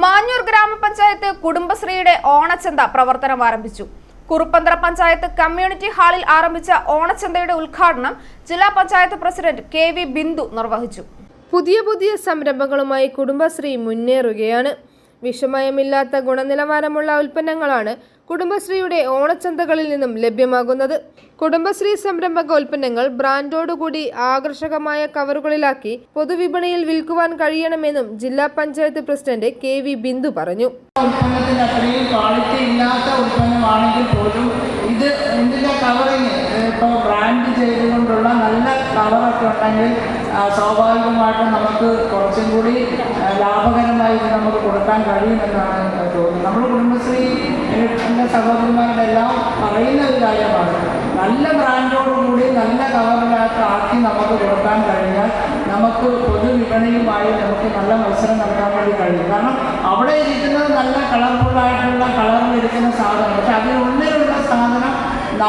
മാഞ്ഞൂർ ഗ്രാമപഞ്ചായത്ത് കുടുംബശ്രീയുടെ ഓണച്ചന്ത പ്രവർത്തനം ആരംഭിച്ചു. കുറുപ്പന്തറ പഞ്ചായത്ത് കമ്മ്യൂണിറ്റി ഹാളിൽ ആരംഭിച്ച ഓണച്ചന്തയുടെ ഉദ്ഘാടനം ജില്ലാ panchayat president K V Bindu നിർവഹിച്ചു. പുതിയ പുതിയ സംരംഭങ്ങളുമായി കുടുംബശ്രീ മുന്നേറുകയാണ്. വിഷമയമില്ലാത്ത ഗുണനിലവാരമുള്ള ഉൽപ്പന്നങ്ങളാണ് കുടുംബശ്രീയുടെ ഓണച്ചന്തകളിൽ നിന്നും ലഭ്യമാകുന്നത്. കുടുംബശ്രീ സംരംഭക ഉൽപ്പന്നങ്ങൾ ബ്രാൻഡോടുകൂടി ആകർഷകമായ കവറുകളിലാക്കി പൊതുവിപണിയിൽ വിൽക്കുവാൻ കഴിയണമെന്നും ജില്ലാ panchayat president K V Bindu പറഞ്ഞു. ഉൽപ്പന്നമാണെങ്കിൽ പോലും ഇത് ബ്രാൻഡ് നല്ല സ്വാഭാവികമായിട്ടും നമുക്ക് കുറച്ചും കൂടി ആ, ലാഭകരമായി ഇത് നമുക്ക് കൊടുക്കാൻ കഴിയുമെന്നാണ് തോന്നുന്നത്. നമ്മൾ കുടുംബശ്രീ എന്റെ സഹോദരന്മാരെല്ലാം പറയുന്ന ഒരു കാര്യമാണ്. നല്ല ബ്രാൻഡോടുകൂടി നല്ല കവറിനകത്ത് ആക്കി നമുക്ക് കൊടുക്കാൻ കഴിഞ്ഞാൽ നമുക്ക് പൊതുവിപണിയുമായി നമുക്ക് നല്ല മത്സരം നടത്താൻ വേണ്ടി കഴിയും. കാരണം അവിടെ ഇരിക്കുന്നത് നല്ല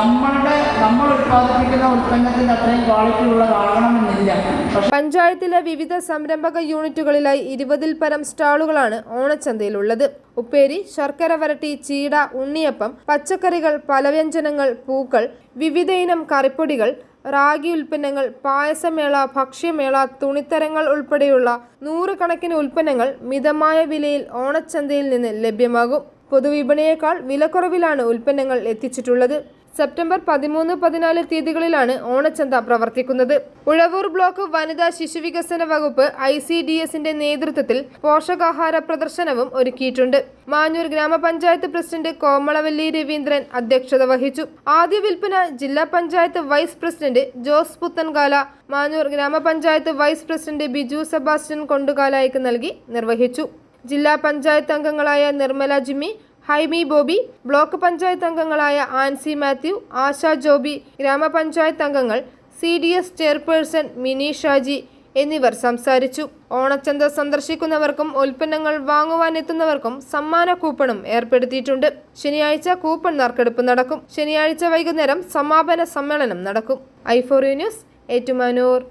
നമ്മളുടെ നമ്മൾ ഉത്പാദിപ്പിക്കുന്ന ഉൽപ്പന്നത്തിന്റെ അത്രയും ക്വാളിറ്റി ഉള്ളതാകണമെന്നില്ല പഞ്ചായത്തിലെ വിവിധ സംരംഭക യൂണിറ്റുകളിലായി ഇരുപതിൽ പരം സ്റ്റാളുകളാണ് ഓണച്ചന്തയിലുള്ളത്. ഉപ്പേരി ശർക്കര വരട്ടി ചീട ഉണ്ണിയപ്പം പച്ചക്കറികൾ പലവ്യഞ്ജനങ്ങൾ പൂക്കൾ വിവിധ ഇനം കറിപ്പൊടികൾ റാഗി ഉൽപ്പന്നങ്ങൾ പായസമേള ഭക്ഷ്യമേള തുണിത്തരങ്ങൾ ഉൾപ്പെടെയുള്ള നൂറുകണക്കിന് ഉൽപ്പന്നങ്ങൾ മിതമായ വിലയിൽ ഓണച്ചന്തയിൽ നിന്ന് ലഭ്യമാകും. പൊതുവിപണിയേക്കാൾ വിലക്കുറവിലാണ് ഉൽപ്പന്നങ്ങൾ എത്തിച്ചിട്ടുള്ളത്. സെപ്റ്റംബർ പതിമൂന്ന് പതിനാല് തീയതികളിലാണ് ഓണച്ചന്ത പ്രവർത്തിക്കുന്നത്. ഉഴവൂർ ബ്ലോക്ക് വനിതാ ശിശുവികസന വകുപ്പ് ഐ സി ഡി എസിന്റെ നേതൃത്വത്തിൽ പോഷകാഹാര പ്രദർശനവും ഒരുക്കിയിട്ടുണ്ട്. മാഞ്ഞൂർ ഗ്രാമപഞ്ചായത്ത് പ്രസിഡന്റ് കോമളവല്ലി രവീന്ദ്രൻ അധ്യക്ഷത വഹിച്ചു. ആദ്യ വിൽപ്പന ജില്ലാ പഞ്ചായത്ത് വൈസ് പ്രസിഡന്റ് ജോസ് പുത്തൻകാല മാഞ്ഞൂർ ഗ്രാമപഞ്ചായത്ത് വൈസ് പ്രസിഡന്റ് ബിജു സെബാസ്റ്റ്യൻ കൊണ്ടുകാലായിക്ക് നൽകി നിർവഹിച്ചു. ജില്ലാ പഞ്ചായത്ത് അംഗങ്ങളായ നിർമ്മല ജിമ്മി ഹൈമി ബോബി ബ്ലോക്ക് പഞ്ചായത്ത് അംഗങ്ങളായ ആൻസി മാത്യു ആശ ജോബി ഗ്രാമപഞ്ചായത്ത് അംഗങ്ങൾ C D S chairperson Mini Shaji എന്നിവർ സംസാരിച്ചു. ഓണച്ചന്ത സന്ദർശിക്കുന്നവർക്കും ഉൽപ്പന്നങ്ങൾ വാങ്ങുവാൻ എത്തുന്നവർക്കും സമ്മാന കൂപ്പണും ഏർപ്പെടുത്തിയിട്ടുണ്ട്. ശനിയാഴ്ച കൂപ്പൺ നറുക്കെടുപ്പ് നടക്കും. ശനിയാഴ്ച വൈകുന്നേരം സമാപന സമ്മേളനം നടക്കും. I four news Ettumanoor.